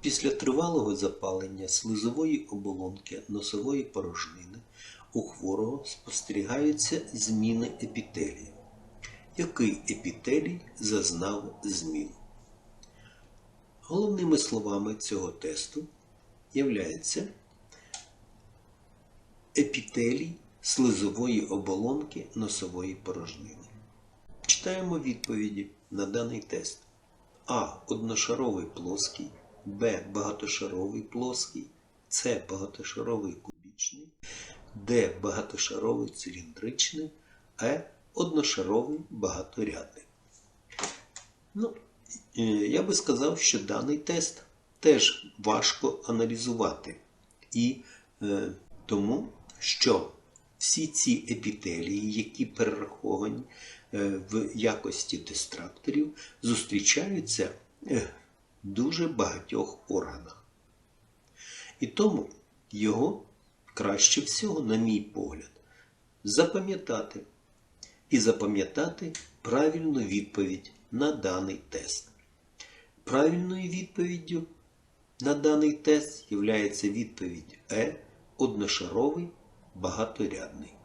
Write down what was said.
Після тривалого запалення слизової оболонки носової порожнини у хворого спостерігаються зміни епітелію. Який епітелій зазнав змін? Головними словами цього тесту являється епітелій слизової оболонки носової порожнини. Читаємо відповіді на даний тест. А. Одношаровий плоский, Б. Багатошаровий плоский, С. Багатошаровий кубічний, Д. Багатошаровий циліндричний, Е. Одношаровий багаторядний. Ну, е, я би сказав, що даний тест теж важко аналізувати. І е, тому, що всі ці епітелії, які перераховані е, в якості дистракторів, зустрічаються е, дуже багатьох органах. І тому його краще всього, на мій погляд, запам'ятати і запам'ятати правильну відповідь на даний тест. Правильною відповіддю на даний тест є відповідь Е одношаровий багаторядний.